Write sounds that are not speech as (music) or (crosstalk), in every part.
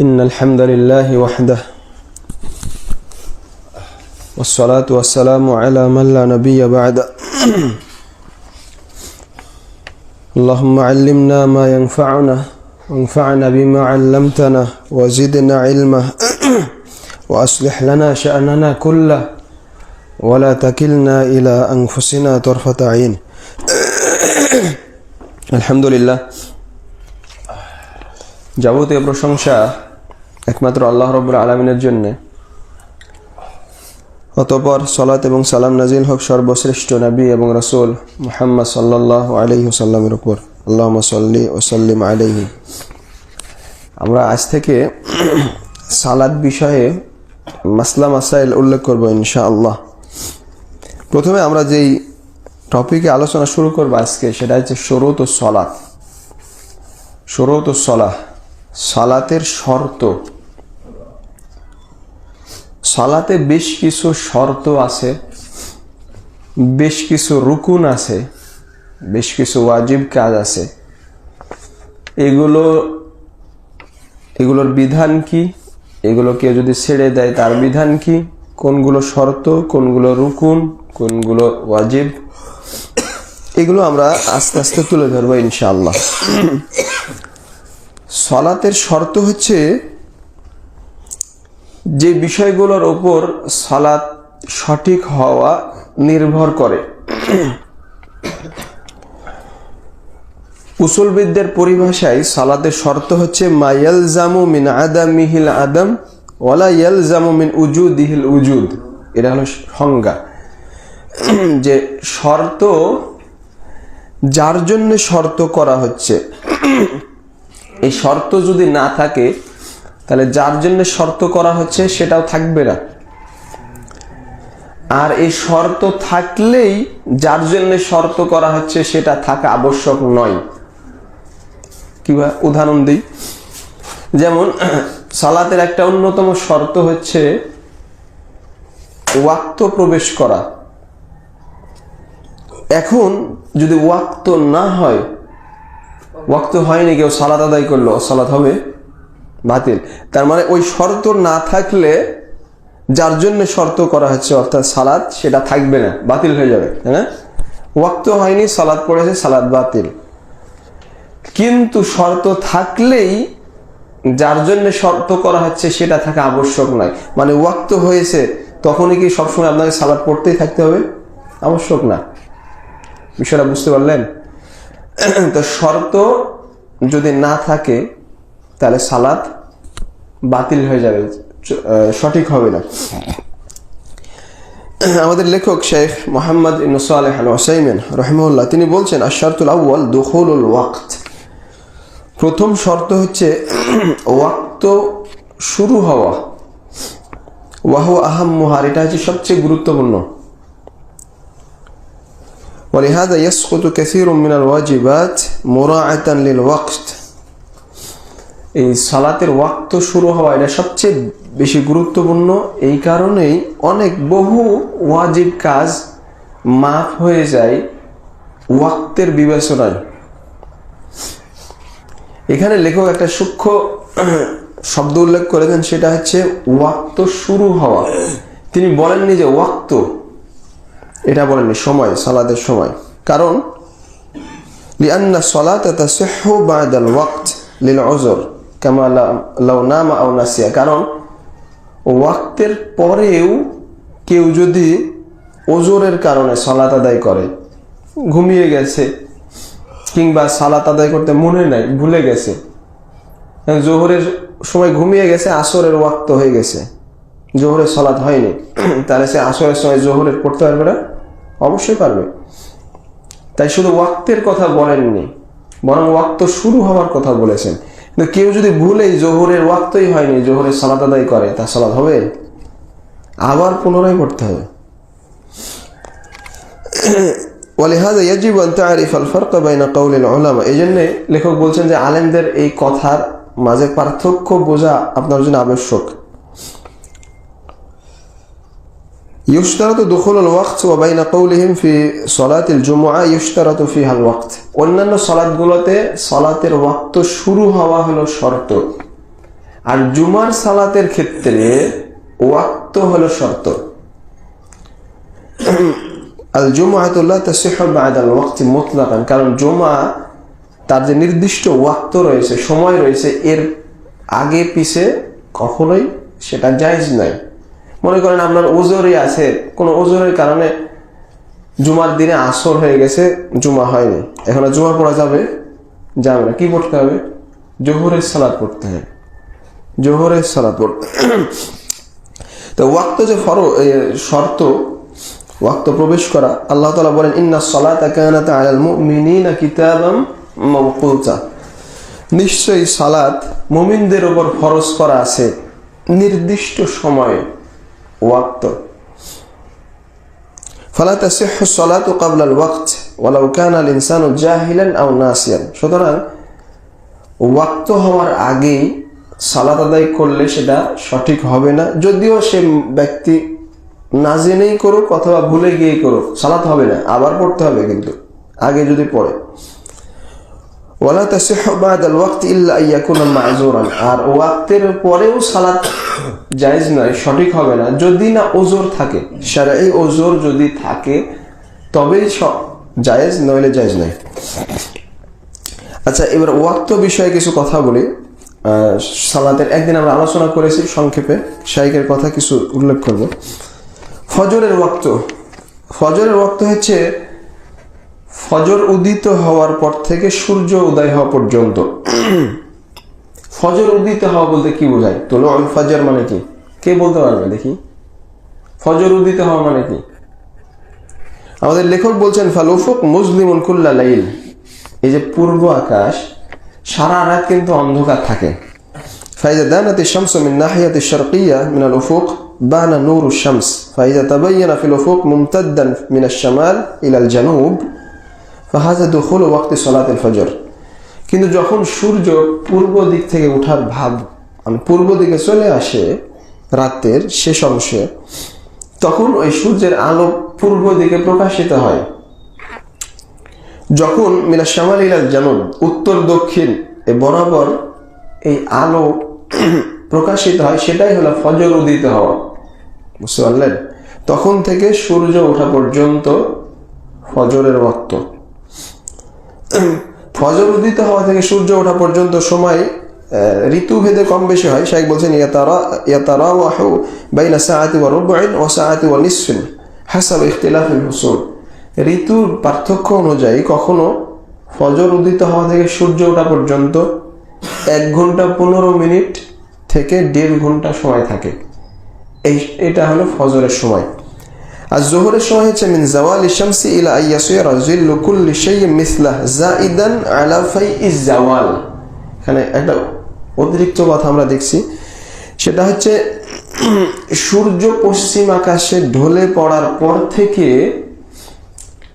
إن الحمد لله وحده والصلاة والسلام على من لا نبي بعد اللهم علمنا ما ينفعنا وانفعنا بما علمتنا وزدنا علما وأصلح لنا شأننا كله ولا تكلنا إلى أنفسنا طرفة عين الحمد لله যাবতীয় প্রশংসা একমাত্র আল্লাহ রব্বুল আলমিনের জন্য। অতপর সলাত এবং সালাম নাজিল হক সর্বশ্রেষ্ঠ নবী এবং রসুল মুহাম্মদ সাল্লাহ আলহি সাল্লামের উপর। আল্লাহ সাল্লি ওসাল্লিম আলহি আমরা আজ থেকে (clears throat) সালাদ বিষয়ে মাসলা মাসাইল উল্লেখ করব ইনশা আল্লাহ প্রথমে আমরা যেই টপিকে আলোচনা শুরু করব আজকে, সেটা হচ্ছে শরত ও সলাত। শরত ও সলাহ। সালাতের শর্ত। সালাতে বেশ কিছু শর্ত আছে, বেশ কিছু রুকুন আছে, বেশ কিছু ওয়াজিব কাজ আছে। এগুলো, এগুলোর বিধান কি? এগুলো কেউ যদি ছেড়ে দেয়, তার বিধান কি? কোনগুলো শর্ত, কোনগুলো রুকুন, কোনগুলো ওয়াজিব? এগুলো আমরা আস্তে আস্তে তুলে ধরবো ইনশাআল্লাহ। সলাতের শর্ত হচ্ছে যে বিষয়গুলোর ওপর সালাত সঠিক হওয়া নির্ভর করে। উসুলবিদদের পরিভাষায় সালাতের শর্ত হচ্ছে মায়াল জামু মিন আদাম মিহিল আদম ওয়ালা ইয়াল জামু মিন উজুদিহিল উজুদ। এটা হলো সংজ্ঞা। যে শর্ত, যার জন্য শর্ত করা হচ্ছে এই শর্ত যদি না থাকে, তাহলে যার জন্য শর্ত করা হচ্ছে সেটাও থাকবে না। আর এই শর্ত থাকলেই যার জন্য শর্ত করা হচ্ছে সেটা থাকা আবশ্যক নয়। কিবা উদাহরণ দিই। যেমন, সালাতের একটা অন্যতম শর্ত হচ্ছে ওয়াক্ত প্রবেশ করা। এখন যদি ওয়াক্ত না হয় ওয়াক্ত হয়নি, কেউ সালাত আদায় করল, সালাত হবে বাতিল। তার মানে ওই শর্ত না থাকলে যার জন্য শর্ত করা হচ্ছে, অর্থাৎ সালাদ সেটা থাকবে না, বাতিল হয়ে যাবে না? ওয়াক্ত হয়নি সালাদ পড়েছে সালাদ বাতিল। কিন্তু শর্ত থাকলেই যার জন্য শর্ত করা হচ্ছে, সেটা থাকা আবশ্যক নয়। মানে ওয়াক্ত হয়েছে, তখনই কি সবসময় আপনাকে সালাদ পড়তেই থাকতে হবে? আবশ্যক না। বিষয়টা বুঝতে পারলেন? (clears throat) তো শর্ত যদি না থাকে, তাহলে সালাত বাতিল হয়ে যাবে সঠিক হবে না। (clears throat) আমাদের লেখক শেখ মোহাম্মদ ইনসালেহ আল ওসাইমেন তিনি বলছেন আশারতুল আউ্য়াল দখলুল ওয়াক্ত। প্রথম শর্ত হচ্ছে, (clears throat) ওয়াক্ত শুরু হওয়া। ওয়াহ আহাম মুহার এটা হচ্ছে সবচেয়ে গুরুত্বপূর্ণ। ولهذا يسقط كثير من الواجبات مراعاة للوقت এই সালাতের ওয়াক্ত শুরু হওয়া এটা সবচেয়ে বেশি গুরুত্বপূর্ণ এই কারণেই অনেক বহু ওয়াজিব কাজ মাফ হয়ে যায় ওয়াক্তের বিবেচনায় এখানে লেখক একটা সূক্ষ্ম শব্দ উল্লেখ করেছেন সেটা হচ্ছে ওয়াক্ত শুরু হওয়া তিনি বলেননি যে ওয়াক্ত এটা বলেনি সময়, সালাদের সময়। কারণ, লিআন্না সলাত তাসিহ্হ বাদাল ওয়াক্ত লিল উযর কামা লাউ নামা আও নাসিয়া। কারণ, ওয়াক্তের পরেও কেউ যদি ওজোরের কারণে সালাত আদায় করে, ঘুমিয়ে গেছে, কিংবা সালাত আদায় করতে মনে নাই, ভুলে গেছে, জোহরের সময় ঘুমিয়ে গেছে, আসরের ওয়াক্ত হয়ে গেছে, জোহরের সালাত হয়নি, তাহলে সে আসরের সময় জোহরের পড়তে পারবে না? অবশ্যই পারবে তাই শুধু ওয়াক্তের কথা বলেননি বরং ওয়াক্ত শুরু হওয়ার কথা বলেছেন কিন্তু কেউ যদি ভুলেই জোহরের ওয়াক্তই হয়নি জোহরের সালাত আদায় করে তার সালাত হবে আবার পুনরায় পড়তে হবে ولهذا يجب أن تعرف الفرق بين قول العلماء এই জন্য লেখক বলছেন যে আলেমদের এই কথার মাঝে পার্থক্য বোঝা আপনার জন্য আবশ্যক ইউশতারাত দখল ওয়াক্ত ওয়া বাইনা কওলিহিম ফি সলাতিল জুমুআ ইউশতারাত ফিহা আল ওয়াক্ত অন্যান্য সালাতগুলোতে সালাতের ওয়াক্ত শুরু হওয়া হলো শর্ত। আর জুমার সালাতের ক্ষেত্রে ওয়াক্ত হলো শর্ত। আল জুমাতুল্লাহ তাসিহু বাদ আল ওয়াক্তি মুতলাকান। কারণ জুমা তার যে নির্দিষ্ট ওয়াক্ত রয়েছে, সময় রয়েছে, এর আগে পিছে কখনোই সেটা জায়েজ নয়। মনে করেন আপনার ওজোরই আছে, কোনো ওজোরের কারণে জুমার দিনে আসর হয়ে গেছে, জুমা হয়নি। এখন জুমা পড়া যাবে? যাবে না। কি পড়তে হবে? জোহরের সালাদ পড়তে হবে। জোহরের সালাদ পড়তে তো ওয়াক্ত যে ফর শর্ত, ওয়াক্ত প্রবেশ করা, আল্লাহ তালা বলেন, ইন্না সলাত নিশ্চয়ই সালাত মুমিনদের উপর ফরজ করা আছে নির্দিষ্ট সময়ে। ওয়াক্ত। ফলা তাসিহ সলাত কাবলাল ওয়াক্ত, ওয়ালাউ কান আল ইনসানু জাহিলান আও নাসিয়ান। সুতরাং ওয়াক্ত হওয়ার আগেই সালাত আদায় করলে সেটা সঠিক হবে না। যদিও সে ব্যক্তি না জেনেই করুক অথবা ভুলে গিয়েই করুক, সালাত হবে না, আবার পড়তে হবে কিন্তু, আগে যদি পড়ে। ওয়ালা তাসিহ বাদাল ওয়াক্ত ইল্লা ইয়াকুনা মাযুরান। আর ওয়াক্তের পরেও সালাত জায়েজ নয়, সঠিক হবে না। যদি না ওজোর থাকে, শারঈ ওজোর যদি থাকে তবেই জায়েজ নইলে জায়েজ নয়। আচ্ছা এবার ওয়াক্ত বিষয়ে কিছু কথা বলি। সালাতের একদিন আমরা আলোচনা করেছি সংক্ষেপে শাইকের কথা কিছু উল্লেখ করব। ফজরের ওয়াক্ত। ফজরের ওয়াক্ত হচ্ছে ফজর উদিত হওয়ার পর থেকে সূর্য উদয় হওয়া পর্যন্ত ফজর উদিত হওয়া বলতে কি বোঝায় তোলো আল ফজর মানে কি কে বলতে পারবে দেখি ফজর উদিত হওয়া মানে কি আমাদের লেখক বলছেন ফালুফুক মুসলিমুল কুল্লা লাইল এই যে পূর্ব আকাশ সারা রাত কিন্তু অন্ধকার থাকে فإذا دانت الشمس من ناحية الشرقية من الأفق بان نور الشمس فإذا تبين في الأفق ممتدا من الشمال إلى الجنوب ফাহাজা দুখুল ওয়াক্তি সলাতে ফজর। কিন্তু যখন সূর্য পূর্ব দিক থেকে ওঠার ভাব মানে পূর্ব দিকে চলে আসে রাতের শেষ অংশে, তখন ওই সূর্যের আলো পূর্ব দিকে প্রকাশিত হয়। যখন মিনা শ্যামাল ইলাল জানুন উত্তর দক্ষিণ এ বরাবর এই আলো (clears throat) প্রকাশিত হয়, সেটাই হলো ফজর উদিত হওয়া। বুঝতে পারলেন? তখন থেকে সূর্য ওঠা পর্যন্ত ফজরের ওয়াক্ত। ফজর উদিত হওয়া থেকে সূর্য ওঠা পর্যন্ত সময় ঋতুভেদে কম বেশি হয়। শাইখ বলছেন, ইয়াতারা সাআতি ওয়া ঋতুর পার্থক্য অনুযায়ী কখনো ফজর উদিত হওয়া থেকে সূর্য ওঠা পর্যন্ত এক ঘণ্টা পনেরো মিনিট থেকে দেড় ঘণ্টা সময় থাকে। এই, এটা হলো ফজরের সময়। আর জোহরের সময় হচ্ছে, মিন জাওয়াল শামসি ইলা আইয়াসিরা জিল্লু কুল্লি শাইইন মিসলাহ জাইদান আলা ফাইইজ জাওয়াল। এখানে একটা অতিরিক্ত কথা আমরা দেখছি। সেটা হচ্ছে, সূর্য পশ্চিম আকাশে ঢলে পড়ার পর থেকে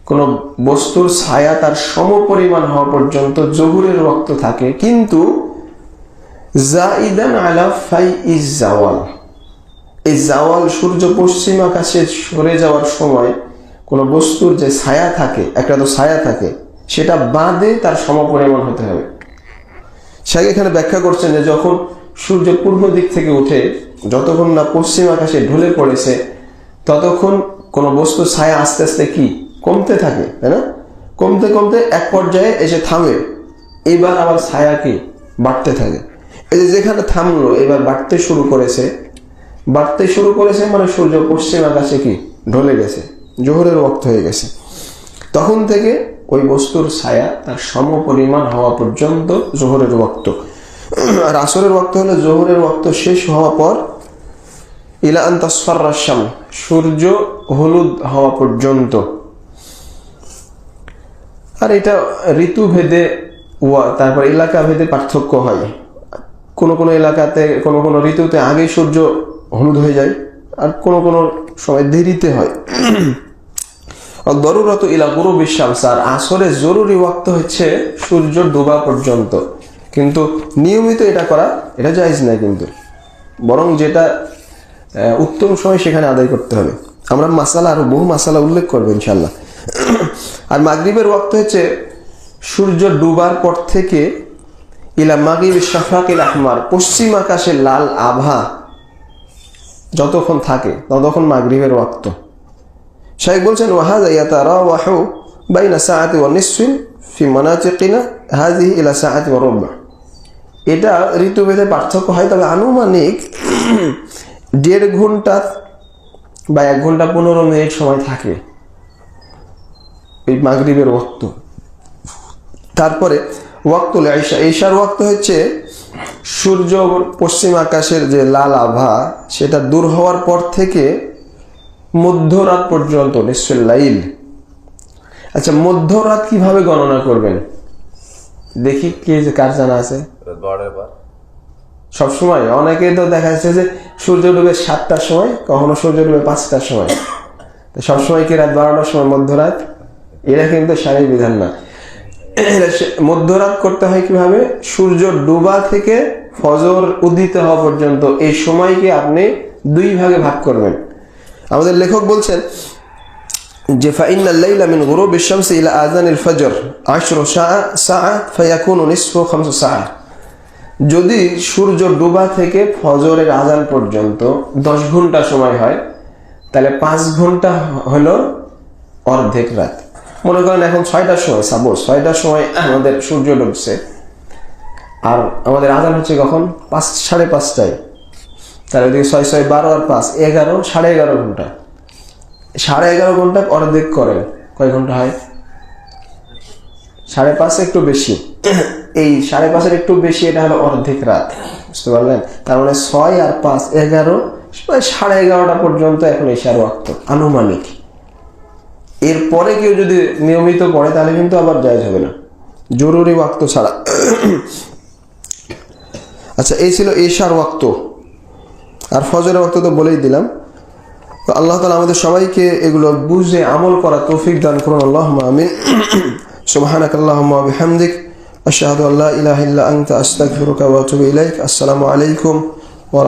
কোনো বস্তুর ছায়া তার সমপরিমাণ হওয়া পর্যন্ত জহুরের রক্ত থাকে। কিন্তু জাইদান আলা ফাইইজ জাওয়াল। এই জাওয়াল সূর্য পশ্চিম আকাশে সরে যাওয়ার সময় কোনো বস্তুর যে ছায়া থাকে, একটা তো ছায়া থাকে, সেটা বাঁধে তার সমপরিমাণ হতে হবে। শাহ এখানে ব্যাখ্যা করছেন যে যখন সূর্য পূর্ব দিক থেকে উঠে, যতক্ষণ না পশ্চিম আকাশে ঢলে পড়েছে, ততক্ষণ কোনো বস্তুর ছায়া আস্তে আস্তে কি? কমতে থাকে, তাই না? কমতে কমতে এক পর্যায়ে এসে থামে। এবার আবার ছায়া কি? বাড়তে থাকে। এই যে যেখানে থামলো, এবার বাড়তে শুরু করেছে বাড়তে শুরু করেছে মানে সূর্য পশ্চিম আকাশে কি? ঢলে গেছে। জোহরের ওয়াক্ত হয়ে গেছে। তখন থেকে ওই বস্তুর ছায়া তার সমপরিমাণ হওয়া পর্যন্ত জোহরের ওয়াক্ত। আর আসরের ওয়াক্ত হলো জোহরের ওয়াক্ত শেষ হওয়া পর ইলা সূর্য হলুদ হওয়া পর্যন্ত। আর এটা ঋতুভেদে ওয়া, তারপর এলাকা ভেদে পার্থক্য হয়। কোনো কোনো এলাকাতে, কোনো কোনো ঋতুতে আগে সূর্য হলুদ হয়ে যায়। আর কোনো কোনো সময় দেরিতে হয়। দরুরত ইলা গুরু বিশ্বাস আর আসরে জরুরি ওয়াক্ত হচ্ছে সূর্য ডোবা পর্যন্ত। কিন্তু নিয়মিত এটা করা, এটা জায়জ নাই কিন্তু। বরং যেটা উত্তম সময় সেখানে আদায় করতে হবে। আমরা মাসালা আরও বহু মাসালা উল্লেখ করব ইনশাল্লাহ আর মাগরিবের ওয়াক্ত হচ্ছে সূর্য ডুবার পর থেকে ইলা মাগিব শাফাকিল আহমার, পশ্চিম আকাশের লাল আভা যতক্ষণ থাকে, ততক্ষণ মাগরিবের ওয়াক্ত। শাহেক বলছেন ওয়াহাজা ইয়াতারা ওয়াহু বাইনা সাআতি ওয়া নিসফিন ফি মানাতিকিনা হাযিহি ইলা ওয়া রুবা এটা ঋতুভেদে পার্থক্য হয়, তবে আনুমানিক দেড় ঘণ্টা বা এক ঘণ্টা পনেরো মিনিট সময় থাকে এই মাগরিবের ওয়াক্ত। তারপরে ওয়াক্তুল ঈশা ঈশার ওয়াক্ত হচ্ছে সূর্য পশ্চিম আকাশের যে লাল আভা সেটা দূর হওয়ার পর থেকে মধ্যরাত পর্যন্ত নিশ্চয় লাইল। আচ্ছা মধ্যরাত কীভাবে গণনা করবেন? দেখি কে যে কার জানা আছে। সবসময় অনেকে তো দেখা যাচ্ছে যে সূর্য ডুবে সাতটার সময় কখনো সূর্য ডুবে পাঁচটার সময়। সবসময় কি রাত বারোটার সময় মধ্যরাত? এরা কিন্তু সারি বিধান না। মধ্যরাত করতে হয় কীভাবে? সূর্য ডুবা থেকে ফজর উদিত হওয়া পর্যন্ত এই সময়কে আপনি দুই ভাগে ভাগ করবেন। আমাদের লেখক বলছেন যে ফাইন গুরু ফজর যদি সূর্য ডুবা থেকে ফজরের আজান পর্যন্ত দশ ঘণ্টা সময় হয়, তাহলে পাঁচ ঘণ্টা হলো অর্ধেক রাত। মনে করেন এখন ছয়টার সময় সাপোজ ছয়টার সময় আমাদের সূর্য ডুবছে। আর আমাদের আজান হচ্ছে কখন? পাঁচ, সাড়ে পাঁচটায়। তাহলে ওদিকে ছয় ছয়, বারো আর পাঁচ, এগারো, সাড়ে এগারো ঘণ্টা। সাড়ে এগারো ঘণ্টা অর্ধেক করে কয় ঘণ্টা হয়? সাড়ে পাঁচ একটু বেশি। এই সাড়ে পাঁচের একটু বেশি, এটা হলো অর্ধেক রাত। বুঝতে পারলেন? তার মানে ছয় আর পাঁচ, এগারো সাড়ে এগারোটা পর্যন্ত এখন এশার ওয়াক্ত, আনুমানিক। এরপরে কেউ যদি নিয়মিত পড়ে, তাহলে কিন্তু আবার জায়জ হবে না। জরুরি ওয়াক্ত ছাড়া। আচ্ছা এই ছিল এশার ওয়াক্ত। আর ফজরের ওয়াক্ত তো বলেই দিলাম। তো আল্লাহ তালা আমাদের সবাইকে এগুলো বুঝে আমল করা তৌফিক দান করুন। আল্লাহ আমিন। সুবহানাক আল্লাহুম্মা ওয়া বিহামদিক। আশহাদু আল্লা ইলাহা ইল্লা ইলাইক। আসসালামু আলাইকুম ওয়া